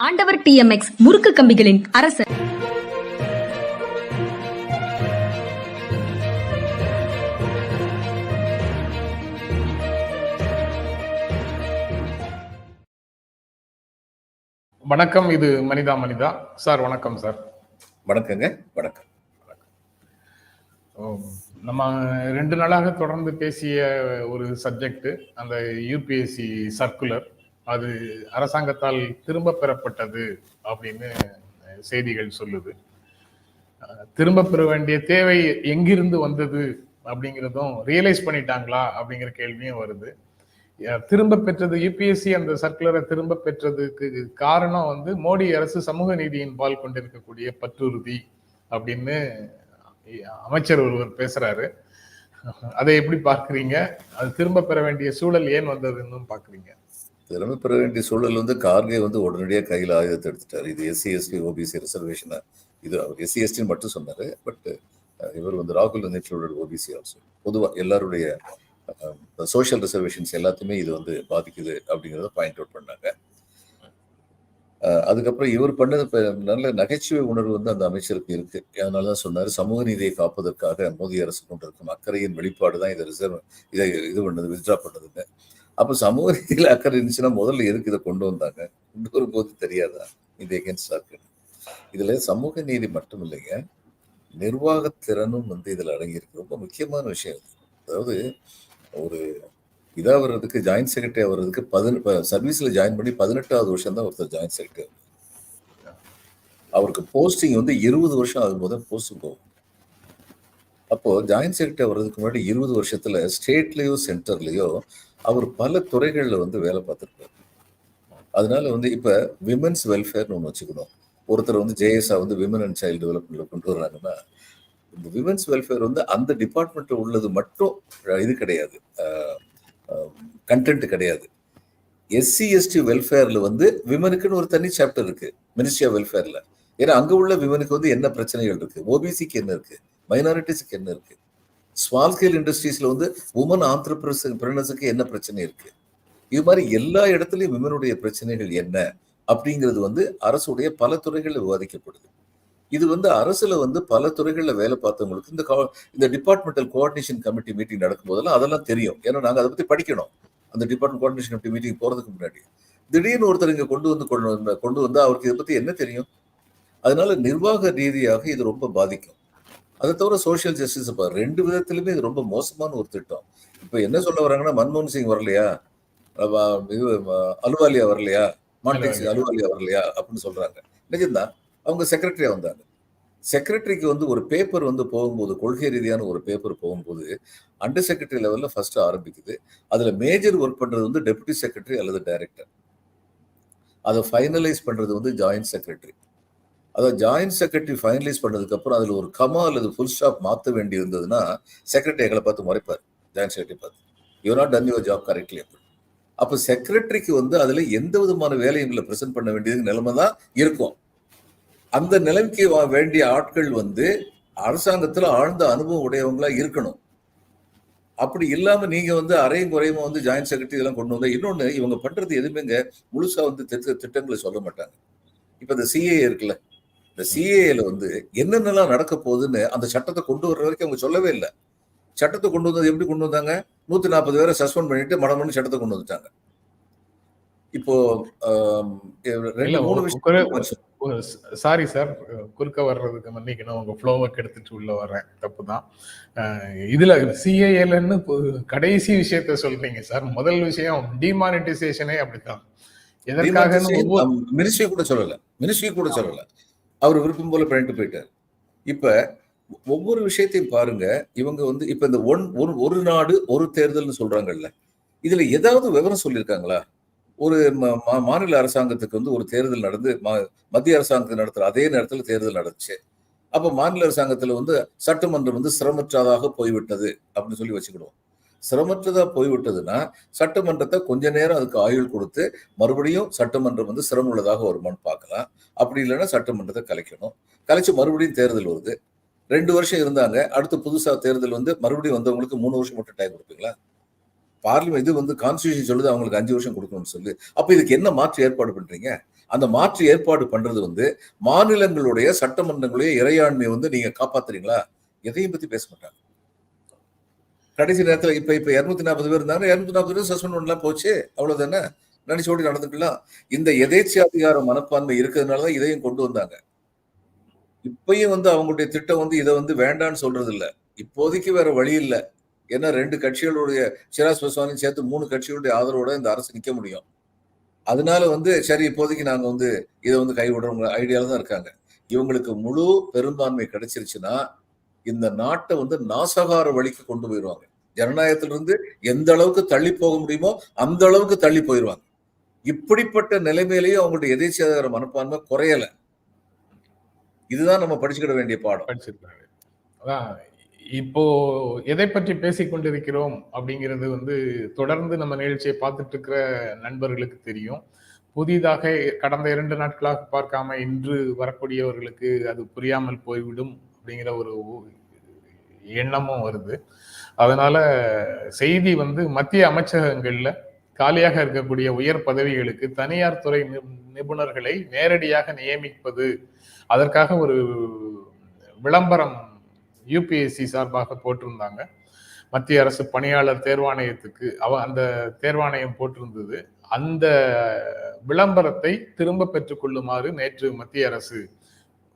ஆண்டவர் டிஎம்எக்ஸ் முறுக்கு கம்பிகளின் அரசர். வணக்கம் இது மனிதா மனிதா. சார் வணக்கம் சார். வணக்கங்க வணக்கம். நம்ம ரெண்டு நாளாக தொடர்ந்து பேசிய ஒரு சப்ஜெக்ட் அந்த யூபிஎஸ்சி சர்க்குலர் அது அரசாங்கத்தால் திரும்ப பெறப்பட்டது அப்படின்னு செய்திகள் சொல்லுது. திரும்ப பெற வேண்டிய தேவை எங்கிருந்து வந்தது அப்படிங்கிறதும் ரியலைஸ் பண்ணிட்டாங்களா அப்படிங்கிற கேள்வியும் வருது. திரும்ப பெற்றது யூபிஎஸ்சி அந்த சர்க்குலரை திரும்ப பெற்றதுக்கு காரணம் வந்து மோடி அரசு சமூக நீதியின் பால் கொண்டிருக்கக்கூடிய பற்றுறுதி அப்படின்னு அமைச்சர் ஒருவர் பேசுறாரு. அதை எப்படி பார்க்குறீங்க? அது திரும்ப பெற வேண்டிய சூழல் ஏன் வந்ததுன்னு பார்க்குறீங்க. திறமை பெற வேண்டிய சூழல் வந்து கார்கே வந்து உடனடியாக கையில் ஆயுதத்தை எடுத்துட்டாரு. இது எஸ்சி எஸ்டி ஓபிசி ரிசர்வேஷனை இது அவர் எஸ்சி எஸ்டின்னு மட்டும் சொன்னார். பட் இவர் வந்து ராகுல் வந்து இன்க்ளூடட் ஓபிசி ஆல்சோ பொதுவாக எல்லாருடைய சோஷியல் ரிசர்வேஷன்ஸ் எல்லாத்தையுமே இது வந்து பாதிக்குது அப்படிங்கிறத பாயிண்ட் அவுட் பண்ணாங்க. அதுக்கப்புறம் இவர் பண்ணது நல்ல நகைச்சுவை உணர்வு வந்து அந்த அமைச்சருக்கு இருக்கு. அதனால தான் சொன்னார் சமூக நீதியை காப்பதற்காக மோடி அரசு கொண்டிருக்கும் அக்கறையின் வெளிப்பாடு தான் இதை ரிசர்வ் இதை இது பண்ணது வித்ட்ரா பண்ணதுங்க அப்போ சமூக ரீதியில் அக்கறை இருந்துச்சுன்னா முதல்ல எதுக்கு இதை கொண்டு வந்தாங்க? கொண்டு வரும்போது தெரியாதா? இது எகென்ஸ்டா இருக்கு. இதில் சமூக நீதி மட்டும் இல்லைங்க. நிர்வாகத்திறனும் வந்து இதில் அடங்கியிருக்கு ரொம்ப முக்கியமான விஷயம் அதாவது ஒரு இதாக வர்றதுக்கு ஜாயின்ட் செக்ரட்டரி வர்றதுக்கு பதின சர்வீஸில் ஜாயின் பண்ணி பதினெட்டாவது வருஷம் தான் ஒருத்தர் ஜாயின்ட் செக்ரட்டரி அவருக்கு போஸ்டிங் வந்து இருபது வருஷம் ஆகும்போது தான் போஸ்டிங் போகும். அப்போது ஜாயின்ட் செக்ரட்டரி வர்றதுக்கு முன்னாடி இருபது வருஷத்தில் ஸ்டேட்லேயோ சென்டர்லேயோ அவர் பல துறைகளில் வந்து வேலை பார்த்துருக்காரு அதனால வந்து இப்போ விமென்ஸ் வெல்ஃபேர்னு ஒன்று வச்சுக்கணும். ஒருத்தர் வந்து ஜேஎஸ்ஆ வந்து விமன் அண்ட் சைல்டு டெவலப்மெண்ட்ல கொண்டு வர்றாங்கன்னா இந்த விமென்ஸ் வெல்ஃபேர் வந்து அந்த டிபார்ட்மெண்ட்டில் உள்ளது மட்டும் இது கிடையாது. கண்டென்ட் கிடையாது. எஸ்சி எஸ்டி வெல்ஃபேரில் வந்து விமனுக்குன்னு ஒரு தனி சாப்டர் இருக்கு மினிஸ்ட்ரி ஆஃப் வெல்ஃபேரில் ஏன்னா அங்கே உள்ள விமனுக்கு வந்து என்ன பிரச்சனைகள் இருக்கு? ஓபிசிக்கு என்ன இருக்கு? மைனாரிட்டிஸுக்கு என்ன இருக்கு? ஸ்மால் ஸ்கேல் இண்டஸ்ட்ரீஸில் வந்து உமன் ஆண்டர்பிரினர்ஸுக்கு என்ன பிரச்சனை இருக்கு? இது மாதிரி எல்லா இடத்துலையும் விமனுடைய பிரச்சனைகள் என்ன? அப்படிங்கிறது வந்து அரசுடைய பல துறைகளில் விவாதிக்கப்படுது. இது வந்து அரசுல வந்து பல துறைகளில் வேலை பார்த்தவங்களுக்கு இந்த கா- இந்த டிபார்ட்மெண்டல் கோஆர்டினேஷன் கமிட்டி மீட்டிங் நடக்கும் போதெல்லாம் அதெல்லாம் தெரியும். ஏன்னா நாங்கள் அதை பற்றி படிக்கணும். அந்த டிபார்ட்மெண்ட் கோஆர்டினேஷன் கமிட்டி மீட்டிங் போகிறதுக்கு முன்னாடி. திடீர்னு ஒருத்தர் இங்கே கொண்டு வந்து கொண்டு வந்த கொண்டு வந்து அவருக்கு இதை பற்றி என்ன தெரியும்? அதனால நிர்வாக ரீதியாக இது ரொம்ப பாதிக்கும். அதை தவிர சோஷியல் ஜஸ்டிஸ் இப்போ ரெண்டு விதத்திலுமே இது ரொம்ப மோசமான ஒரு திட்டம். இப்போ என்ன சொல்ல வராங்கன்னா மன்மோகன் சிங் வரலையா? இது அலுவாலியா வரலையா? மான்டெக் சிங் அலுவாலியா வரலையா? அப்படின்னு சொல்றாங்க. நிஜம்தான் அவங்க செக்ரட்டரியா வந்தாங்க. செக்ரட்டரிக்கு வந்து ஒரு பேப்பர் வந்து போகும்போது கொள்கை ரீதியான ஒரு பேப்பர் போகும்போது அண்டர் செக்ரட்டரி லெவல்ல ஃபர்ஸ்ட் ஆரம்பிக்குது. அதுல மேஜர் ஒர்க் பண்றது வந்து டெபுட்டி செக்ரட்டரி அல்லது டைரக்டர் அதை ஃபைனலைஸ் பண்றது வந்து ஜாயின்ட் செக்ரட்டரி அதை ஜாயின்ட் செக்ரட்டரி ஃபைனலைஸ் பண்ணதுக்கு அப்புறம் அதுல ஒரு கமா அல்லது ஃபுல் ஸ்டாப் மாற்ற வேண்டி இருந்ததுன்னா செக்ரட்டரி எங்களை பார்த்து முறைப்பார். ஜாயின்ட் செக்ரட்டரி பார்த்து. You not done your job correctly அப்படி. அப்போ செக்ரட்டரிக்கு வந்து அதுல எந்த விதமான வேலையும் இல்லை. ப்ரெசென்ட் பண்ண வேண்டியது நிலைமை தான் இருக்கும். அந்த நிலைமைக்கு வேண்டிய ஆட்கள் வந்து அரசாங்கத்துல ஆழ்ந்த அனுபவம் உடையவங்களா இருக்கணும். அப்படி இல்லாம நீங்க வந்து அரையும் குறையுமா வந்து ஜாயின்ட் செக்ரட்டரி இதெல்லாம் கொண்டு வந்தா? இன்னொன்னு இவங்க பண்றது எதுவுமேங்க முழுசா வந்து திட்ட திட்டங்களை சொல்ல மாட்டாங்க. இப்ப இந்த சிஏ இருக்குல்ல இந்த சிஏல வந்து என்னென்னலாம் நடக்க போகுதுன்னு அந்த சட்டத்தை கொண்டு வர்ற வரைக்கும் அவங்க சொல்லவே இல்லை. சட்டத்தை கொண்டு வந்தது எப்படி கொண்டு வந்தாங்க? நூத்தி நாற்பது பேரை சஸ்பெண்ட் பண்ணிட்டு மடமணி சட்டத்தை கொண்டு வந்துட்டாங்க. இப்போ சாரி சார் குறுக்க வர்றதுக்கு மன்னிக்கணும். உங்க ஃப்ளோவை கெடுத்துட்டு உள்ள வர்றேன். தப்பு தான். இதுல சிஏஎல்னு கடைசி விஷயத்த சொல்றீங்க சார் முதல் விஷயம் டிமானிட்டைசேஷனே அப்படித்தான். எதற்காக மினிஸ்ட்ரி கூட சொல்லல. மினிஸ்ட்ரி கூட சொல்லல. அவர் விருப்பம் போல பண்ணிட்டு போயிட்டார். இப்போ ஒவ்வொரு விஷயத்தையும் பாருங்க இவங்க வந்து இப்போ இந்த ஒன் ஒரு ஒரு நாடு ஒரு தேர்தல்னு சொல்றாங்கல்ல இதுல ஏதாவது விவரம் சொல்லியிருக்காங்களா? ஒரு மா- மாநில அரசாங்கத்துக்கு வந்து ஒரு தேர்தல் நடந்து மத்திய அரசாங்கத்துக்கு நடத்துற அதே நேரத்தில் தேர்தல் நடந்துச்சு. அப்போ மாநில அரசாங்கத்தில் வந்து சட்டமன்றம் வந்து சிரமற்றதாக போய்விட்டது அப்படின்னு சொல்லி வச்சுக்கிடுவோம். சிரமற்றதா போய்விட்டதுன்னா சட்டமன்றத்தை கொஞ்ச நேரம் அதுக்கு ஆயுள் கொடுத்து மறுபடியும் சட்டமன்றம் வந்து சிரமம் உள்ளதாக வருமான்னு பார்க்கலாம். அப்படி இல்லைன்னா சட்டமன்றத்தை கலைக்கணும். கலைச்சு மறுபடியும் தேர்தல் வருது. ரெண்டு வருஷம் இருந்தாங்க. அடுத்து புதுசா தேர்தல் வந்து மறுபடியும் வந்தவங்களுக்கு மூணு வருஷம் மட்டும் டைம் கொடுப்பீங்களா? பார்லிமெண்ட் இது வந்து கான்ஸ்டியூஷன் சொல்லுது அவங்களுக்கு அஞ்சு வருஷம் கொடுக்கணும்னு சொல்லி. அப்ப இதுக்கு என்ன மாற்று ஏற்பாடு பண்றீங்க? அந்த மாற்று ஏற்பாடு பண்றது வந்து மாநிலங்களுடைய சட்டமன்றங்களுடைய இறையாண்மையை வந்து நீங்க காப்பாத்துறீங்களா? எதையும் பத்தி பேச மாட்டாங்க. கடைசி நேரத்தில் இப்போ இப்போ இருநூத்தி நாற்பது பேர் இருந்தாங்க. இரநூத்தி நாற்பது பேர் சஸ்பெண்ட் பண்ணலாம் போச்சு. அவ்வளோதானே நினைச்சு ஓடி நடந்துக்கலாம் இந்த எதேச்சியாதிகார மனப்பான்மை இருக்கிறதுனாலதான் இதையும் கொண்டு வந்தாங்க. இப்பயும் வந்து அவங்களுடைய திட்டம் வந்து இதை வந்து வேண்டான்னு சொல்றது இல்லை இப்போதைக்கு வேற வழி இல்லை. ஏன்னா ரெண்டு கட்சிகளுடைய சிராஸ் பஸ்வானையும் சேர்த்து மூணு கட்சிகளுடைய ஆதரவோட இந்த அரசு நிற்க முடியும். அதனால வந்து சரி இப்போதைக்கு நாங்கள் வந்து இதை வந்து கைவிடுறவங்க ஐடியாவில் தான் இருக்காங்க. இவங்களுக்கு முழு பெரும்பான்மை கிடைச்சிருச்சுன்னா இந்த நாட்டை வந்து நாசகார வழிக்கு கொண்டு போயிடுவாங்க. ஜனநாயகத்திலிருந்து எந்த அளவுக்கு தள்ளி போக முடியுமோ அந்த அளவுக்கு தள்ளி போயிடுவாங்க. இப்படிப்பட்ட நிலைமையிலேயும் அவங்களுடைய எதேச்சியாதார மனப்பான்மை குறையல. இதுதான் நம்ம படிச்சுக்கிட வேண்டிய பாடம். அதான் இப்போ எதை பற்றி பேசிக் கொண்டிருக்கிறோம் அப்படிங்கிறது வந்து தொடர்ந்து நம்ம நிகழ்ச்சியை பார்த்துட்டு இருக்கிற நண்பர்களுக்கு தெரியும். புதிதாக கடந்த இரண்டு நாட்களாக பார்க்காம இன்று வரக்கூடியவர்களுக்கு அது புரியாமல் போய்விடும். அப்படிங்கிற ஒரு எண்ணமும் வருது. அதனால செய்தி வந்து மத்திய அமைச்சகங்கள்ல காலியாக இருக்கக்கூடிய உயர் பதவிகளுக்கு தனியார் துறை நிபுணர்களை நேரடியாக நியமிப்பது அதற்காக ஒரு விளம்பரம் யூபிஎஸ்சி சார்பாக போட்டிருந்தாங்க. மத்திய அரசு பணியாளர் தேர்வாணையத்துக்கு அவ அந்த தேர்வாணையம் போட்டிருந்தது. அந்த விளம்பரத்தை திரும்ப பெற்றுக்கொள்ளுமாறு நேற்று மத்திய அரசு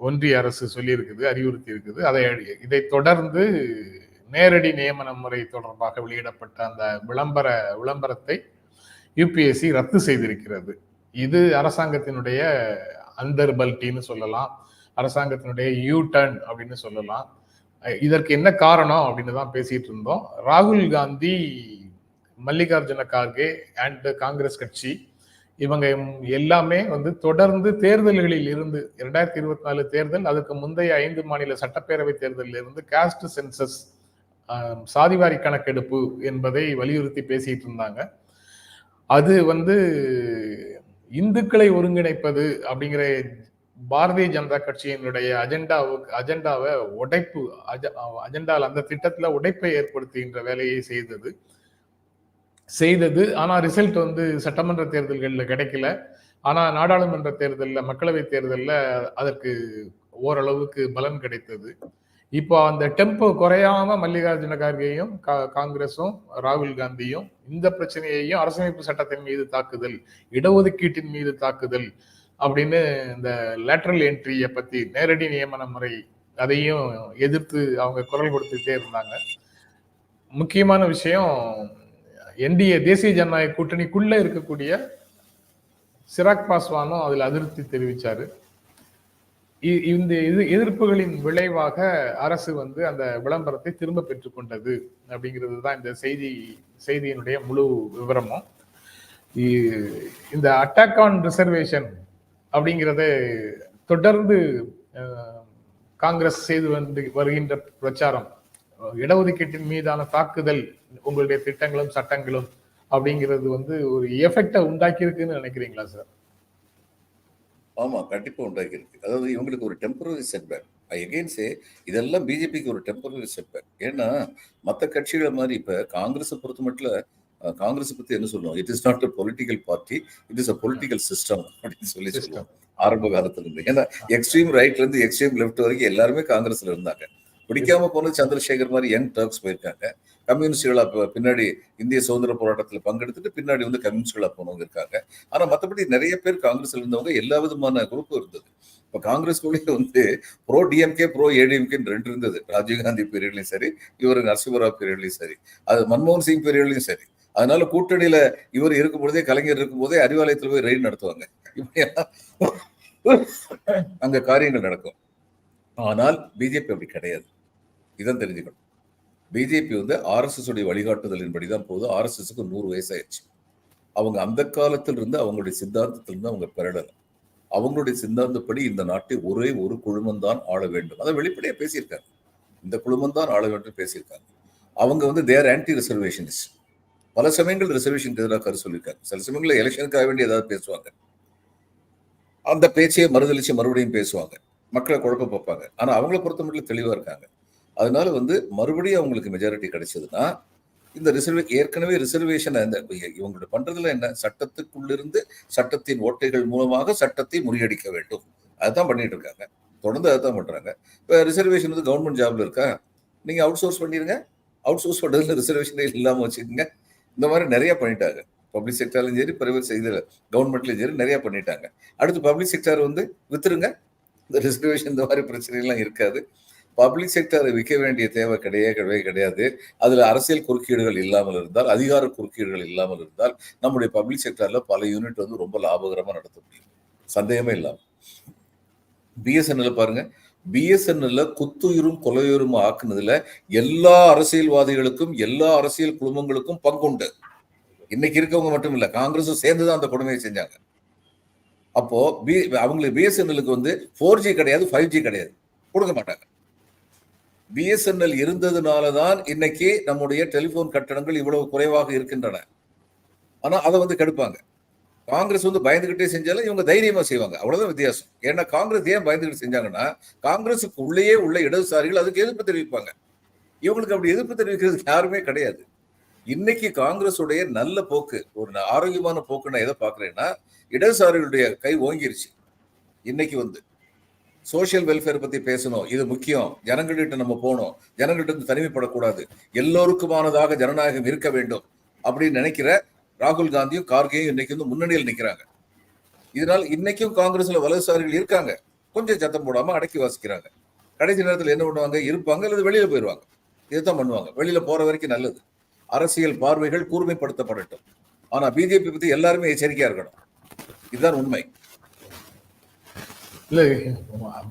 ஒன்றிய அரசு சொல்லியிருக்குது அறிவுறுத்தி இருக்குது அதை இதை தொடர்ந்து நேரடி நியமன முறை தொடர்பாக வெளியிடப்பட்ட அந்த விளம்பர விளம்பரத்தை யூபிஎஸ்சி ரத்து செய்திருக்கிறது. இது அரசாங்கத்தினுடைய அந்தர்பல்டின்னு சொல்லலாம். அரசாங்கத்தினுடைய யூ டர்ன் அப்படின்னு சொல்லலாம். இதற்கு என்ன காரணம் அப்படின்னு தான் பேசிட்டு இருந்தோம். ராகுல் காந்தி மல்லிகார்ஜுன கார்கே அண்ட் காங்கிரஸ் கட்சி இவங்க எல்லாமே வந்து தொடர்ந்து தேர்தல்களில் இருந்து இரண்டாயிரத்தி இருபத்தி நாலு தேர்தல் அதுக்கு முந்தைய ஐந்து மாநில சட்டப்பேரவை தேர்தலில் இருந்து காஸ்ட் சென்சஸ் சாதிவாரி கணக்கெடுப்பு என்பதை வலியுறுத்தி பேசிட்டு இருந்தாங்க. அது வந்து இந்துக்களை ஒருங்கிணைப்பது அப்படிங்கிற பாரதிய ஜனதா கட்சியினுடைய அஜெண்டாவுக்கு அஜெண்டாவை உடைப்பு அஜ- அந்த திட்டத்தில் உடைப்பை ஏற்படுத்துகின்ற வேலையை செய்தது. செய்தது. ஆனால் ரிசல்ட் வந்து சட்டமன்ற தேர்தல்களில் கிடைக்கல. ஆனால் நாடாளுமன்ற தேர்தலில் மக்களவை தேர்தலில் அதற்கு ஓரளவுக்கு பலன் கிடைத்தது. இப்போ அந்த டெம்போ குறையாம மல்லிகார்ஜுன கார்கேயும் கா- காங்கிரஸும் ராகுல் காந்தியும் இந்த பிரச்சனையையும் அரசமைப்பு சட்டத்தின் மீது தாக்குதல் இடஒதுக்கீட்டின் மீது தாக்குதல் அப்படின்னு இந்த லேட்டரல் என்ட்ரியை பத்தி நேரடி நியமன முறை அதையும் எதிர்த்து அவங்க குரல் கொடுத்துட்டே இருந்தாங்க. முக்கியமான விஷயம் என்டிஏ தேசிய ஜனநாயக கூட்டணிக்குள்ள இருக்கக்கூடிய சிராக் பாஸ்வானும் அதில் அதிருப்தி தெரிவித்தார் இ- இந்த இது எதிர்ப்புகளின் விளைவாக அரசு வந்து அந்த விளம்பரத்தை திரும்ப பெற்றுக்கொண்டது அப்படிங்கிறது தான் இந்த செய்தி செய்தியினுடைய முழு விவரமும். இந்த அட்டாக் ஆன் ரிசர்வேஷன் அப்படிங்கிறத தொடர்ந்து காங்கிரஸ் செய்து வந்து வருகின்ற பிரச்சாரம் இடஒதுக்கீட்டின் மீதான தாக்குதல் உங்களுடைய திட்டங்களும் சட்டங்களும் அப்படிங்கிறது வந்து ஒரு எஃபெக்டை உண்டாக்கி இருக்குன்னு நினைக்கிறீங்களா சார் ஆமா கண்டிப்பா உண்டாக்கி இருக்கு அதாவது இவங்களுக்கு ஒரு டெம்பரரி செட்பேக் ஐ சே இதெல்லாம் பிஜேபிக்கு ஒரு டெம்பரரி செட்பேக் ஏன்னா மற்ற கட்சிகளை மாதிரி இப்ப காங்கிரஸை பொறுத்த மட்டும் காங்கிரஸை பத்தி என்ன சொல்லுவோம்? It is not a political party it is a political system அப்படின்னு சொல்லி. சொல்லுவோம். ஆரம்ப காலத்துல இருந்து. ஏன்னா எக்ஸ்ட்ரீம் ரைட்ல இருந்து எக்ஸ்ட்ரீம் லெஃப்ட் வரைக்கும் எல்லாருமே காங்கிரஸ்ல இருந்தாங்க. பிடிக்காம போனது சந்திரசேகர் மாதிரி யங் டர்க்ஸ் போயிருக்காங்க. கம்யூனிஸ்டுகளா பின்னாடி இந்திய சுதந்திர போராட்டத்தில் பங்கெடுத்துட்டு பின்னாடி வந்து கம்யூனிஸ்டுகளா போனவங்க இருக்காங்க. ஆனா மத்தபடி நிறைய பேர் காங்கிரஸ்ல இருந்தவங்க எல்லா விதமான குரூப்பும் இருந்தது. இப்ப காங்கிரஸ்குள்ளேயே வந்து ப்ரோ டிஎம்கே ப்ரோ ஏடிஎம்கேன்னு ரெண்டு இருந்தது. ராஜீவ்காந்தி பீரியட்லயும் சரி இவர் நரசிம்மராவ் பீரியட்லயும் சரி அது மன்மோகன் சிங் பீரியட்லயும் சரி. அதனால கூட்டணியில இவர் இருக்கும் பொழுதே கலைஞர் இருக்கும் போதே அறிவாலயத்துல போய் ரெய்டு நடத்துவாங்க. இப்படியெல்லாம் அங்க காரியங்கள் நடக்கும். ஆனால் பிஜேபி அப்படி கிடையாது. இதான் தெரிஞ்சுக்கணும். பிஜேபி வந்து ஆர்எஸ்எஸ் உடைய வழிகாட்டுதலின்படி தான் போகுது. ஆர்எஸ்எஸ்க்கு நூறு வயசாயிடுச்சு. அவங்க அந்த காலத்தில் இருந்து அவங்களுடைய சித்தாந்தத்திலிருந்து அவங்க பெறலை அவங்களுடைய சித்தாந்தப்படி இந்த நாட்டை ஒரே ஒரு குழுமம் தான் ஆள வேண்டும். அதை வெளிப்படையா பேசியிருக்காங்க. இந்த குழுமம் தான் ஆள வேண்டும் பேசியிருக்காங்க. அவங்க வந்து தேர் ஆன்டி ரிசர்வேஷனிஸ்ட் பல சமயங்கள் ரிசர்வேஷனுக்கு எதிராக கரு சொல்லியிருக்காங்க. சில சமயங்களில் எலெக்ஷனுக்காக வேண்டி ஏதாவது பேசுவாங்க. அந்த பேச்சையை மறுதளிச்சு மறுபடியும் பேசுவாங்க. மக்களை குழப்ப பார்ப்பாங்க. ஆனா அவங்கள பொறுத்த மட்டும் தெளிவா இருக்காங்க. அதனால வந்து மறுபடியும் அவங்களுக்கு மெஜாரிட்டி கிடைச்சதுன்னா இந்த ரிசர்வே ஏற்கனவே ரிசர்வேஷன் இந்த இவங்களோட பண்றதுல என்ன? சட்டத்துக்குள்ளிருந்து சட்டத்தின் ஓட்டைகள் மூலமாக சட்டத்தை முறியடிக்க வேண்டும். அதுதான் பண்ணிட்டு இருக்காங்க. தொடர்ந்து அதுதான் பண்றாங்க. இப்போ ரிசர்வேஷன் வந்து கவர்மெண்ட் ஜாப்ல இருக்கா? நீங்க அவுட் சோர்ஸ் பண்ணிருங்க. அவுட் சோர்ஸ் பண்றதுல ரிசர்வேஷனே இல்லாமல் வச்சுக்கோங்க. இந்த மாதிரி நிறைய பண்ணிட்டாங்க. பப்ளிக் செக்டர்லையும் சரி பிரைவேட் இதுல கவர்மெண்ட்லையும் சரி நிறைய பண்ணிட்டாங்க. அடுத்து பப்ளிக் செக்டர் வந்து வித்துருங்க. இந்த ரிசர்வேஷன் இந்த மாதிரி பிரச்சனைலாம் இருக்காது. பப்ளிக் செக்டரை விற்க வேண்டிய தேவை கிடையவே கிடையவே கிடையாது. அதுல அரசியல் குறுக்கீடுகள் இல்லாமல் இருந்தால் அதிகார குறுக்கீடுகள் இல்லாமல் இருந்தால் நம்முடைய பப்ளிக் செக்டரில் பல யூனிட் வந்து ரொம்ப லாபகரமா நடத்த முடியும். சந்தேகமே இல்லாம. பிஎஸ்என்எல் பாருங்க. பிஎஸ்என்எல்ல குத்துயிரும் கொலையுரும் ஆக்குனதுல எல்லா அரசியல்வாதிகளுக்கும் எல்லா அரசியல் குழுமங்களுக்கும் பங்குண்டு. இன்னைக்கு இருக்கவங்க மட்டும் இல்லை காங்கிரஸும் சேர்ந்துதான் அந்த கொடுமையை செஞ்சாங்க. அப்போ பி அவங்களுக்கு பிஎஸ்என்எலுக்கு வந்து ஃபோர் ஜி கிடையாது ஃபைவ் ஜி கிடையாது. கொடுக்க மாட்டாங்க. பிஎஸ்என்எல் இருந்ததுனால தான் இன்னைக்கு நம்முடைய டெலிபோன் கட்டணங்கள் இவ்வளவு குறைவாக இருக்கின்றன. ஆனால் அதை வந்து கெடுப்பாங்க. காங்கிரஸ் வந்து பயந்துகிட்டே செஞ்சாலும் இவங்க தைரியமா செய்வாங்க. அவ்வளவுதான் வித்தியாசம். ஏன்னா காங்கிரஸ் ஏன் பயந்துகிட்டு செஞ்சாங்கன்னா காங்கிரஸுக்கு உள்ளேயே உள்ள இடதுசாரிகள் அதுக்கு எதிர்ப்பு தெரிவிப்பாங்க. இவங்களுக்கு அப்படி எதிர்ப்பு தெரிவிக்கிறதுக்கு யாருமே கிடையாது. இன்னைக்கு காங்கிரஸுடைய நல்ல போக்கு ஒரு ஆரோக்கியமான போக்கு நான் எதை பார்க்குறேன்னா இடதுசாரிகளுடைய கை ஓங்கிருச்சு. இன்னைக்கு வந்து. சோசியல் வெல்ஃபேர் பத்தி பேசணும். இது முக்கியம். ஜனங்கள்கிட்ட நம்ம போகணும். ஜனங்கள்கிட்ட இருந்து தனிமைப்படக்கூடாது. எல்லோருக்குமானதாக ஜனநாயகம் இருக்க வேண்டும் அப்படின்னு நினைக்கிற ராகுல் காந்தியும் கார்கேயும் இன்னைக்கு வந்து முன்னணியில் நிக்கிறாங்க. இதனால் இன்னைக்கும் காங்கிரஸ்ல வலதுசாரிகள் இருக்காங்க. கொஞ்சம் சத்தம் போடாம அடக்கி வாசிக்கிறாங்க. கடைசி நேரத்தில் என்ன பண்ணுவாங்க? இருப்பாங்க அல்லது வெளியில போயிடுவாங்க இதுதான் பண்ணுவாங்க. வெளியில போற வரைக்கும் நல்லது. அரசியல் பார்வைகள் கூர்மைப்படுத்தப்படட்டும். ஆனா பிஜேபி பத்தி எல்லாருமே எச்சரிக்கையா இருக்கணும். இதுதான் உண்மை. இல்லை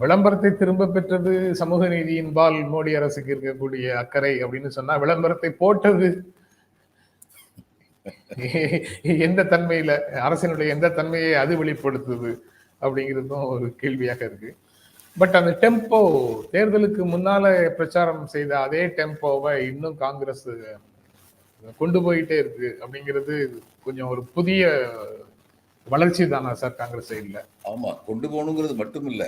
விளம்பரத்தை திரும்ப பெற்றது சமூக நீதியின்பால் மோடி அரசுக்கு இருக்கக்கூடிய அக்கறை அப்படின்னு சொன்னா விளம்பரத்தை போட்டது. எந்த தன்மையில அரசினுடைய எந்த தன்மையை அது வெளிப்படுத்துது அப்படிங்கிறதும் ஒரு கேள்வியாக இருக்கு. பட் அந்த டெம்போ தேர்தலுக்கு முன்னால பிரச்சாரம் செய்த அதே டெம்போவை இன்னும் காங்கிரஸ் கொண்டு போயிட்டே இருக்கு அப்படிங்கிறது கொஞ்சம் ஒரு புதிய வளர்ச்சி தானா சார் காங்கிரஸ் சைடில். ஆமா கொண்டு போகணுங்கிறது மட்டும் இல்லை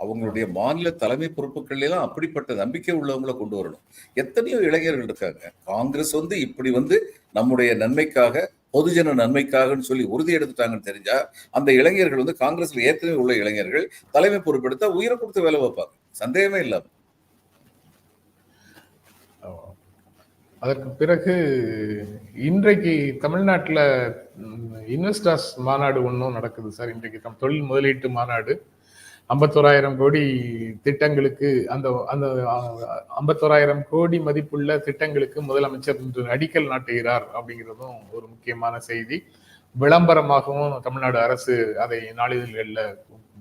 அவங்களுடைய மாநில தலைமை பொறுப்புகள் எல்லாம் அப்படிப்பட்ட நம்பிக்கை உள்ளவங்களை கொண்டு வரணும். எத்தனையோ இளைஞர்கள் இருக்காங்க. காங்கிரஸ் வந்து இப்படி வந்து நம்முடைய நன்மைக்காக பொதுஜன நன்மைக்காகன்னு சொல்லி உறுதி எடுத்துட்டாங்கன்னு தெரிஞ்சா அந்த இளைஞர்கள் வந்து காங்கிரஸ்ல ஏற்கனவே உள்ள இளைஞர்கள் தலைமை பொறுப்பெடுத்தா உயிரை கொடுத்து வேலை வைப்பாங்க சந்தேகமே இல்லாமல் அதற்கு பிறகு இன்றைக்கு தமிழ்நாட்டில் இன்வெஸ்டர்ஸ் மாநாடு ஒன்றும் நடக்குது சார். இன்றைக்கு தம் தொழில் முதலீட்டு மாநாடு. ஐம்பத்தோராயிரம் கோடி திட்டங்களுக்கு அந்த அந்த ஐம்பத்தோராயிரம் கோடி மதிப்புள்ள திட்டங்களுக்கு முதலமைச்சர் இன்று அடிக்கல் நாட்டுகிறார் அப்படிங்கிறதும் ஒரு முக்கியமான செய்தி. விளம்பரமாகவும் தமிழ்நாடு அரசு அதை நாளிதழ்களில்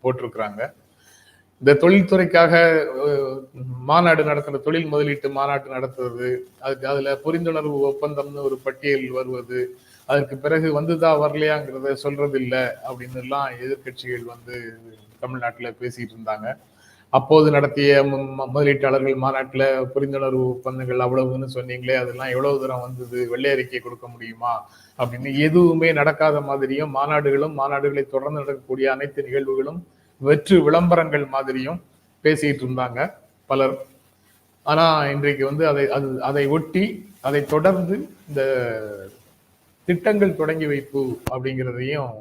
போட்டிருக்கிறாங்க. இந்த தொழில்துறைக்காக மாநாடு நடத்துகிற தொழில் முதலீட்டு மாநாட்டு நடத்துறது அதுக்கு அதில் புரிந்துணர்வு ஒப்பந்தம்னு ஒரு பட்டியல் வருவது அதற்கு பிறகு வந்துதா வரலையாங்கிறத சொல்றது இல்லை அப்படின்னு எல்லாம் எதிர்கட்சிகள் வந்து தமிழ்நாட்டில் பேசிட்டு இருந்தாங்க. அப்போது நடத்திய முதலீட்டாளர்கள் மாநாட்டில் புரிந்துணர்வு ஒப்பந்தங்கள் அவ்வளவுன்னு சொன்னீங்களே அதெல்லாம் எவ்வளவு தூரம் வந்தது வெள்ளை அறிக்கை கொடுக்க முடியுமா அப்படின்னு எதுவுமே நடக்காத மாதிரியும் மாநாடுகளும் மாநாடுகளை தொடர்ந்து நடக்கக்கூடிய அனைத்து நிகழ்வுகளும் வெற்று விளம்பரங்கள் மாதிரியும் பேசிட்டு இருந்தாங்க பலர். ஆனா இன்றைக்கு வந்து அதை அது அதை ஒட்டி அதை தொடர்ந்து இந்த திட்டங்கள் தொடங்கி வைப்பு அப்படிங்கிறதையும்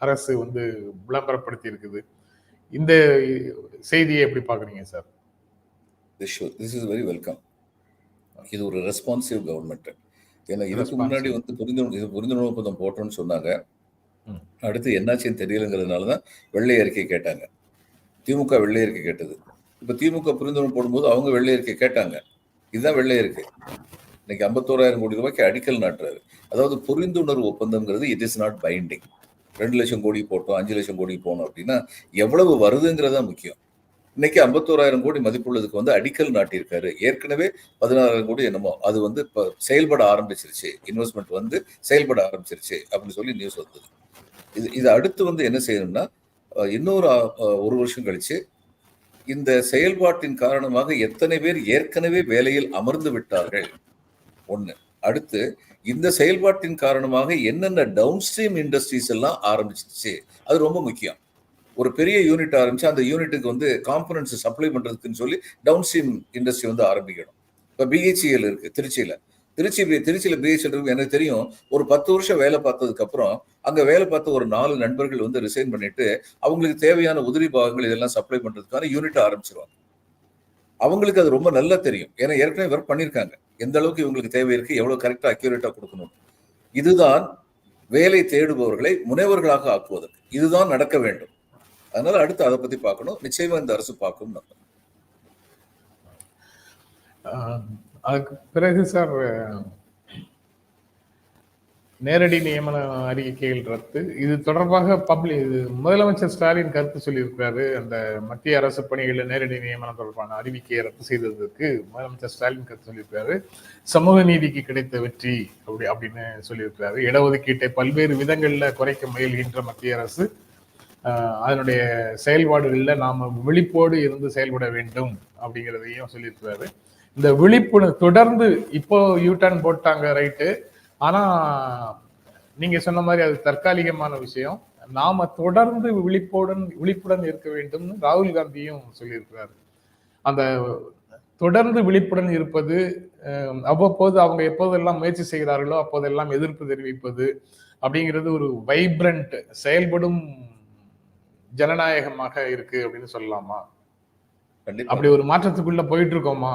அரசு வந்து விளம்பரப்படுத்தி இருக்குது இந்த செய்தியை எப்படி பாக்குறீங்க sir? This is very welcome இது ஒரு ரெஸ்பான்சிவ் கவர்மெண்ட் ஏன்னா இதுக்கு முன்னாடி வந்து புரிந்துணர்வு இது புரிந்துணர்வு ஒப்பந்தம் போட்டோம்னு சொன்னாங்க. அடுத்து என்னாச்சுன்னு தெரியலங்கிறதுனால தான் வெள்ளை அறிக்கை கேட்டாங்க. திமுக வெள்ளை அறிக்கை கேட்டது. இப்போ திமுக புரிந்துணர்வு போடும்போது அவங்க வெள்ளை அறிக்கை கேட்டாங்க. இதுதான் வெள்ளை அறிக்கை. இன்னைக்கு ஐம்பத்தோராயிரம் கோடி ரூபாய்க்கு அடிக்கல் நாட்டுறாரு. அதாவது புரிந்துணர்வு ஒப்பந்தம்ங்கிறது இட் இஸ் நாட் பைண்டிங் ரெண்டு லட்சம் கோடி போட்டோம் அஞ்சு லட்சம் கோடி போனோம் அப்படின்னா எவ்வளவு வருதுங்கிறதா முக்கியம். இன்னைக்கு ஐம்பத்தோராயிரம் கோடி மதிப்புள்ளதுக்கு வந்து அடிக்கல் நாட்டியிருக்காரு. ஏற்கனவே பதினாறாயிரம் கோடி என்னமோ அது வந்து இப்போ செயல்பட ஆரம்பிச்சிருச்சு. இன்வெஸ்ட்மெண்ட் வந்து செயல்பட ஆரம்பிச்சிருச்சு அப்படின்னு சொல்லி நியூஸ் வந்தது. இது இது அடுத்து வந்து என்ன செய்யணும்னா இன்னொரு ஒரு வருஷம் கழிச்சு இந்த செயல்பாட்டின் காரணமாக எத்தனை பேர் ஏற்கனவே வேலையில் அமர்ந்து விட்டார்கள்? ஒன்று அடுத்து இந்த செயல்பாட்டின் காரணமாக என்னென்ன டவுன் ஸ்ட்ரீம் இண்டஸ்ட்ரீஸ் எல்லாம் ஆரம்பிச்சிருச்சு? அது ரொம்ப முக்கியம். ஒரு பெரிய யூனிட் ஆரம்பிச்சு அந்த யூனிட்டுக்கு வந்து காம்பனன்ஸ் சப்ளை பண்றதுக்குன்னு சொல்லி டவுன் ஸ்ட்ரீம் இண்டஸ்ட்ரி வந்து ஆரம்பிக்கணும். இப்போ பிஹெச்சிஎல் இருக்கு திருச்சியில. திருச்சி பி- திருச்சியில பிஹெச்எல் இருக்கு எனக்கு தெரியும் ஒரு பத்து வருஷம் வேலை பார்த்ததுக்கு அப்புறம் அங்க வேலை பார்த்த ஒரு நாலு நண்பர்கள் வந்து ரிசைன் பண்ணிட்டு அவங்களுக்கு தேவையான உதிரி பாகங்கள் இதெல்லாம் சப்ளை பண்றதுக்கான யூனிட் ஆரம்பிச்சிருவாங்க. அவங்களுக்கு அது ரொம்ப நல்லா தெரியும். ஏன்னா ஏற்கனவே ஒர்க் பண்ணியிருக்காங்க எந்த அளவுக்கு இவங்களுக்கு தேவை இருக்கு எவ்வளவு கரெக்டா அக்யூரேட்டா கொடுக்கணும் இதுதான் வேலை தேடுபவர்களை முனைவர்களாக ஆக்குவதற்கு. இதுதான் நடக்க வேண்டும். அதனால அடுத்து அதை பத்தி பார்க்கணும். நிச்சயமா இந்த அரசு பார்க்கும் அதுக்கு பிறகு சார் நேரடி நியமன அறிக்கைகள் ரத்து. இது தொடர்பாக பப்ளிக் இது முதலமைச்சர் ஸ்டாலின் கருத்து சொல்லியிருக்கிறாரு. அந்த மத்திய அரசு பணிகளில் நேரடி நியமனம் தொடர்பான அறிவிக்கையை ரத்து செய்ததற்கு முதலமைச்சர் ஸ்டாலின் கருத்து சொல்லியிருக்கிறாரு. சமூக நீதிக்கு கிடைத்த வெற்றி அப்படி அப்படின்னு சொல்லியிருக்கிறாரு. இடஒதுக்கீட்டை பல்வேறு விதங்களில் குறைக்க முயல்கின்ற மத்திய அரசு அதனுடைய செயல்பாடுகளில் நாம் விழிப்போடு இருந்து செயல்பட வேண்டும் அப்படிங்கிறதையும் சொல்லியிருக்கிறாரு. இந்த விழிப்புணர்வு தொடர்ந்து இப்போ யூட்டர்ன் போட்டாங்க ரைட்டு ஆனால் நீங்கள் சொன்ன மாதிரி அது தற்காலிகமான விஷயம். நாம தொடர்ந்து விழிப்புடன் விழிப்புடன் இருக்க வேண்டும்னு ராகுல் காந்தியும் சொல்லியிருக்கிறாரு. அந்த தொடர்ந்து விழிப்புடன் இருப்பது அவ்வப்போது அவங்க எப்போதெல்லாம் முயற்சி செய்கிறார்களோ அப்போதெல்லாம் எதிர்ப்பு தெரிவிப்பது அப்படிங்கிறது ஒரு வைப்ரண்ட் செயல்படும் ஜனநாயகமாக இருக்கு அப்படின்னு சொல்லலாமா? அப்படி ஒரு மாற்றத்துக்குள்ள போயிட்டு இருக்கோமா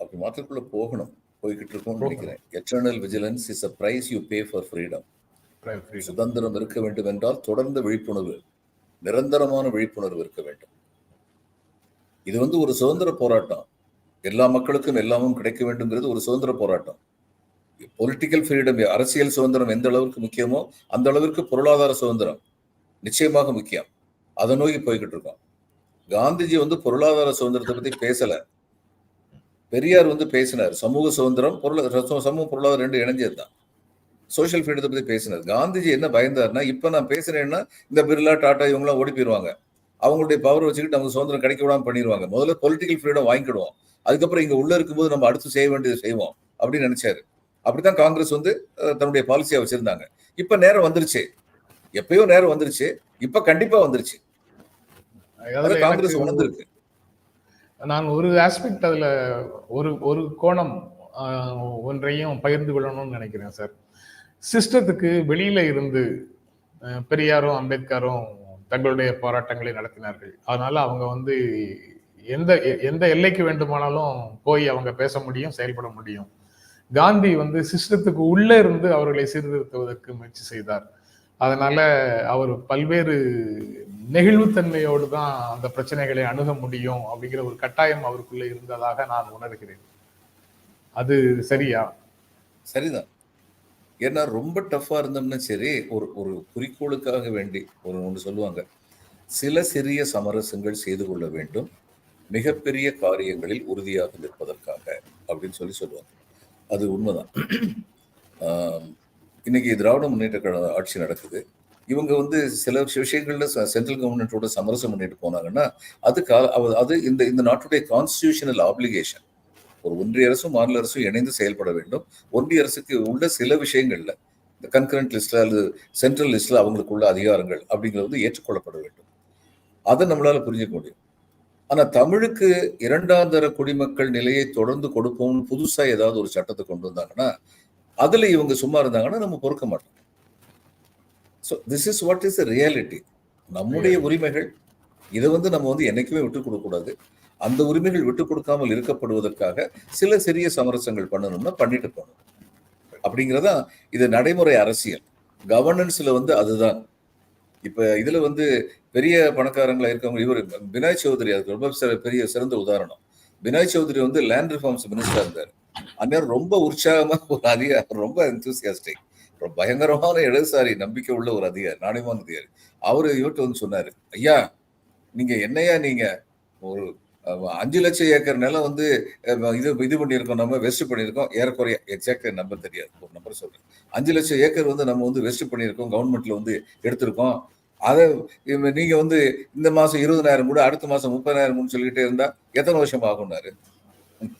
அப்படி மாற்றத்துக்குள்ள போகணும். போய்கிட்டு இருக்கோம்னு நினைக்கிறேன். Eternal vigilance is a price you pay for freedom சுதந்திரம் இருக்க வேண்டும் என்றால் தொடர்ந்த விழிப்புணர்வு நிரந்தரமான விழிப்புணர்வு இருக்க வேண்டும். இது வந்து ஒரு சுதந்திர போராட்டம். எல்லா மக்களுக்கும் எல்லாமும் கிடைக்க வேண்டும்ங்கிறது ஒரு சுதந்திர போராட்டம். பொலிட்டிக்கல் ஃப்ரீடம் அரசியல் சுதந்திரம் எந்த அளவுக்கு முக்கியமோ அந்த அளவிற்கு பொருளாதார சுதந்திரம். நிச்சயமாக முக்கியம். அதை நோக்கி போய்கிட்டு இருக்கோம். காந்திஜி வந்து பொருளாதார சுதந்திரத்தை பத்தி பேசல. பெரியார் வந்து பேசினார். சமூக சுதந்திரம் பொருளாதார சமூக பொருளாதாரம் ரெண்டு இணைஞ்சது தான் சோஷியல் ஃப்ரீடத்தை பத்தி பேசினார். காந்திஜி என்ன பயந்தாருன்னா இப்ப நான் பேசுறேன்னா இந்த பிர்லா டாடா இவங்களாம் ஓடி போயிருவாங்க. அவங்களுடைய பவர் வச்சுக்கிட்டு நமக்கு சுதந்திரம் கிடைக்க விடாம பண்ணிடுவாங்க முதல்ல பொலிட்டிக்கல் ஃப்ரீடம் வாங்கிடுவோம் அதுக்கப்புறம் இங்க உள்ள இருக்கும்போது நம்ம அடுத்து செய்ய வேண்டியது செய்வோம் அப்படின்னு நினைச்சாரு. அப்படித்தான் காங்கிரஸ் வந்து தன்னுடைய பாலிசியா வச்சிருந்தாங்க. இப்ப நேரம் வந்துருச்சு. எப்பயோ நேரம் வந்துருச்சு. இப்ப கண்டிப்பா வந்துருச்சு. காங்கிரஸ் உணர்ந்திருக்கு. நான் ஒரு ஆஸ்பெக்ட் அதுல ஒரு ஒரு கோணம் ஒன்றையும் பகிர்ந்து கொள்ளணும்னு நினைக்கிறேன் சார் சிஸ்டத்துக்கு வெளியில இருந்து பெரியாரும் அம்பேத்கரும் தங்களுடைய போராட்டங்களை நடத்தினார்கள். அதனால அவங்க வந்து எந்த எந்த எல்லைக்கு வேண்டுமானாலும் போய் அவங்க பேச முடியும் செயல்பட முடியும். காந்தி வந்து சிஸ்டத்துக்கு உள்ள இருந்து அவர்களை சீர்திருத்துவதற்கு முயற்சி செய்தார். அதனால அவர் பல்வேறு நெகிழ்வுத்தன்மையோடு தான் அந்த பிரச்சனைகளை அணுக முடியும் அப்படிங்கிற ஒரு கட்டாயம் அவருக்குள்ள இருந்ததாக நான் உணர்கிறேன். அது சரியா? சரிதான். ஏன்னா ரொம்ப டஃப்பாக இருந்தோம்னா சரி ஒரு ஒரு குறிக்கோளுக்காக வேண்டி ஒரு ஒன்று சொல்லுவாங்க. சில சிறிய சமரசங்கள் செய்து கொள்ள வேண்டும். மிகப்பெரிய காரியங்களில் உறுதியாக நிற்பதற்காக அப்படின்னு சொல்லி சொல்லுவாங்க. அது உண்மைதான். இன்னைக்கு திராவிட முன்னேற்ற கழக ஆட்சி நடக்குது. இவங்க வந்து சில விஷயங்கள்ல சென்ட்ரல் கவர்மெண்ட்டோட சமரசம் பண்ணிட்டு போனாங்கன்னா அது கால அது இந்த இந்த நாட்டுடைய கான்ஸ்டியூஷனல் ஆப்ளிகேஷன் ஒரு ஒன்றிய அரசும் மாநில அரசும் இணைந்து செயல்பட வேண்டும். ஒன்றிய அரசுக்கு உள்ள சில விஷயங்கள்ல இந்த கன்கரண்ட் லிஸ்ட்ல அல்லது சென்ட்ரல் லிஸ்ட்ல அவங்களுக்கு உள்ள அதிகாரங்கள் அப்படிங்கிறது வந்து ஏற்றுக்கொள்ளப்பட வேண்டும். அதை நம்மளால புரிஞ்சுக்க முடியும். ஆனா தமிழுக்கு இரண்டாம் தர குடிமக்கள் நிலையை தொடர்ந்து கொடுப்போம்னு புதுசா ஏதாவது ஒரு சட்டத்தை கொண்டு வந்தாங்கன்னா அதுல இவங்க சும்மா இருந்தாங்கன்னா நம்ம பொறுக்க மாட்டோம். So this is what is reality நம்முடைய உரிமைகள் இதை வந்து நம்ம வந்து என்னைக்குமே விட்டு கொடுக்க கூடாது. அந்த உரிமைகள் விட்டு கொடுக்காமல் இருக்கப்படுவதற்காக சில சிறிய சமரசங்கள் பண்ணணும்னா பண்ணிட்டு போகணும். அப்படிங்கிறதா இது நடைமுறை அரசியல். கவர்னன்ஸ்ல வந்து அதுதான். இப்ப இதுல வந்து பெரிய பணக்காரங்களா இருக்கவங்க இவர் பினாய் சௌத்ரி அதுக்கு ரொம்ப பெரிய சிறந்த உதாரணம். பினாய் சௌத்ரி வந்து லேண்ட் ரிஃபார்ம்ஸ் மினிஸ்டர் இருந்தார். அந்நேரம் ரொம்ப உற்சாகமா ஒரு அதிகாரி ரொம்ப enthusiastic. ரொம்ப பயங்கரமான இடதுசாரி நம்பிக்கை உள்ள ஒரு அதிகாரி நாணயமான அதிகாரி. அவரு இவர்கிட்ட வந்து சொன்னாரு ஐயா நீங்க என்னையா நீங்க ஒரு அஞ்சு லட்சம் ஏக்கர் நிலம் வந்து இது இது பண்ணியிருக்கோம் நம்ம வெஸ்ட் பண்ணியிருக்கோம் ஏறக்குறைய எக்ஸாக்ட் நம்பர் தெரியாது ஒரு நம்பர் சொல்றேன். அஞ்சு லட்சம் ஏக்கர் வந்து நம்ம வந்து வெஸ்ட் பண்ணியிருக்கோம் கவர்மெண்ட்ல வந்து எடுத்திருக்கோம். அதை நீங்க வந்து இந்த மாசம் இருபதனாயிரம் கூட அடுத்த மாசம் முப்பதாயிரம் கூட சொல்லிக்கிட்டே இருந்தா எத்தனை வருஷம் ஆகும்னாரு?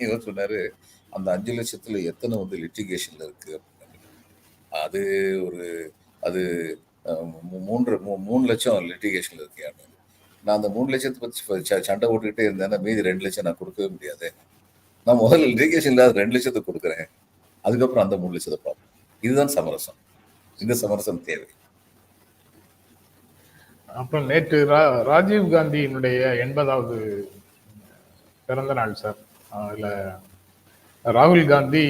இவர் சொன்னாரு அந்த அஞ்சு லட்சத்துல எத்தனை வந்து லிட்டிகேஷன்ல இருக்கு அது ஒரு அது மூன்று மூ- மூணு லட்சம் லிட்டிகேஷன்ல இருக்கியான்னு நான் அந்த மூணு லட்சத்தை பத்தி ச- சண்டை போட்டுக்கிட்டே இருந்தேன்னா மீதி ரெண்டு லட்சம் நான் கொடுக்கவே முடியாது. நான் முதல்ல லிட்டிகேஷன் இல்லாத ரெண்டு லட்சத்தை கொடுக்குறேன். அதுக்கப்புறம் அந்த மூணு லட்சத்தை பார்ப்போம். இதுதான் சமரசம். இந்த சமரசம் தேவை. அப்புறம் நேற்று ரா- ராஜீவ் காந்தியினுடைய எண்பதாவது பிறந்த நாள் சார். அதுல ராகுல் காந்தி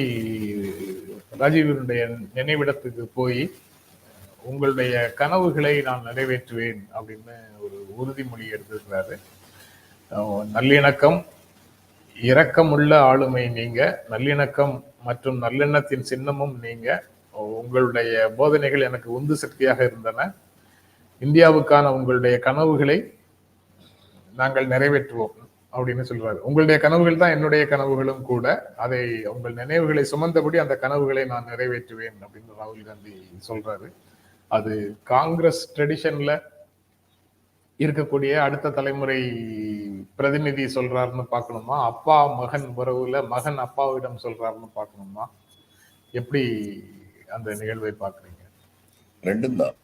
ராஜீவனுடைய நினைவிடத்துக்கு போய் உங்களுடைய கனவுகளை நான் நிறைவேற்றுவேன் அப்படின்னு ஒரு உறுதிமொழி எடுத்திருக்கிறாரு. நல்லிணக்கம் இரக்கமுள்ள ஆளுமை நீங்க நல்லிணக்கம் மற்றும் நல்லெண்ணத்தின் சின்னமும் நீங்க. உங்களுடைய போதனைகள் எனக்கு உந்து சக்தியாக இருந்தன. இந்தியாவுக்கான உங்களுடைய கனவுகளை நாங்கள் நிறைவேற்றுவோம். அப்படின்னு சொல்றாரு. உங்களுடைய கனவுகள் தான் என்னுடைய கனவுகளும் கூட அதை உங்கள் நினைவுகளை சுமந்தபடி அந்த கனவுகளை நான் நிறைவேற்றுவேன் அப்படின்னு ராகுல் காந்தி சொல்றாரு. அது காங்கிரஸ் ட்ரெடிஷன்ல இருக்கக்கூடிய அடுத்த தலைமுறை பிரதிநிதி சொல்றாருன்னு பார்க்கணுமா? அப்பா மகன் உறவுல மகன் அப்பாவிடம் சொல்றாருன்னு பார்க்கணுமா? எப்படி அந்த நிகழ்வை பார்க்குறீங்க? ரெண்டும் தான்.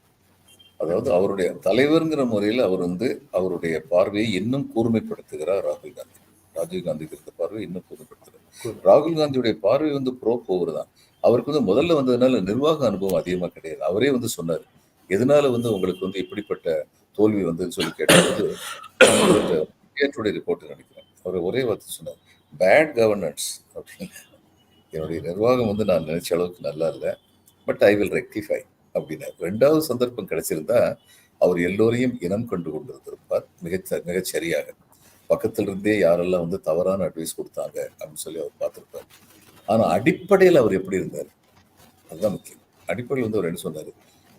அதாவது அவருடைய தலைவர்ங்கிற முறையில் அவர் வந்து அவருடைய பார்வையை இன்னும் கூர்மைப்படுத்துகிறார் ராகுல் காந்தி. ராஜீவ் காந்திக்கு இருந்த பார்வை இன்னும் கூர்மைப்படுத்துகிறார். ராகுல் காந்தியுடைய பார்வை வந்து ப்ரோ போவர் தான். அவருக்கு வந்து முதல்ல வந்ததுனால நிர்வாக அனுபவம் அதிகமாக கிடையாது. அவரே வந்து சொன்னார் எதனால வந்து உங்களுக்கு வந்து இப்படிப்பட்ட தோல்வி வந்ததுன்னு சொல்லி கேட்டபோது கேட்டுடைய ரிப்போர்ட் நினைக்கிறேன் அவர் ஒரே வார்த்தை சொன்னார் பேட் கவர்னன்ஸ் அப்படின்னு. என்னுடைய நிர்வாகம் வந்து நான் நினைச்ச அளவுக்கு நல்லா இல்லை பட் ஐ வில் ரெக்டிஃபை அப்படின்னார் ரெண்டாவது சந்தர்ப்பம் கிடைச்சிருந்தா அவர் எல்லோரையும் இனம் கண்டு கொண்டிருந்திருப்பார். மிகச்ச மிகச்சரியாக பக்கத்துல இருந்தே யாரெல்லாம் வந்து தவறான அட்வைஸ் கொடுத்தாங்க அப்படின்னு சொல்லி அவர் பார்த்துருப்பார். ஆனா அடிப்படையில் அவர் எப்படி இருந்தார்? அதுதான் முக்கியம். அடிப்படையில் வந்து அவர் என்ன சொன்னாரு?